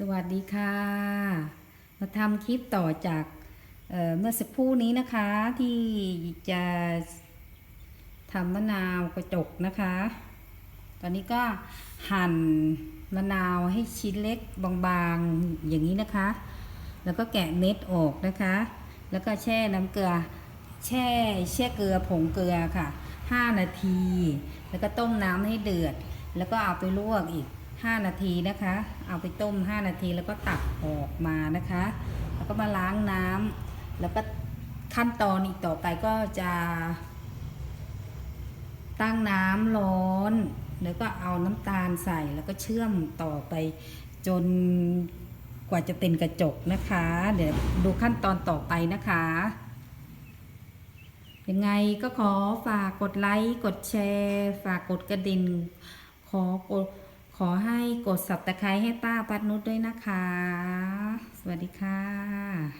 สวัสดีค่ะ มาทำคลิปต่อจากเเมื่อสักครู่นี้นะคะที่จะทำมะนาวกระจกนะคะ ตอนนี้ก็หั่นมะนาวให้ชิ้นเล็กบางๆอย่างนี้นะคะ แล้วก็แกะเม็ดออกนะคะ แล้วก็แช่น้ำเกลือ แช่แช่เกลือผงเกลือค่ะ 5 นาที แล้วก็ต้มน้ำให้เดือด แล้วก็เอาไปลวกอีก 5 นาทีนะคะ เอาไปต้ม 5 นาทีแล้วก็ตักออกมานะคะ แล้วก็มาล้างน้ำแล้วก็ขั้นตอนอีกต่อไปก็จะ ตั้งน้ำร้อน แล้วก็เอาน้ำตาลใส่แล้วก็เชื่อมต่อไปจนกว่าจะเป็นกระจกนะคะ เดี๋ยวดูขั้นตอนต่อไปนะคะ ยังไงก็ขอฝากกดไลค์ กดแชร์ ฝากกดกระดิ่ง ขอกด ขอให้กดสับตะไคร้ให้ป้าปัดนุชด้วยนะคะ สวัสดีค่ะ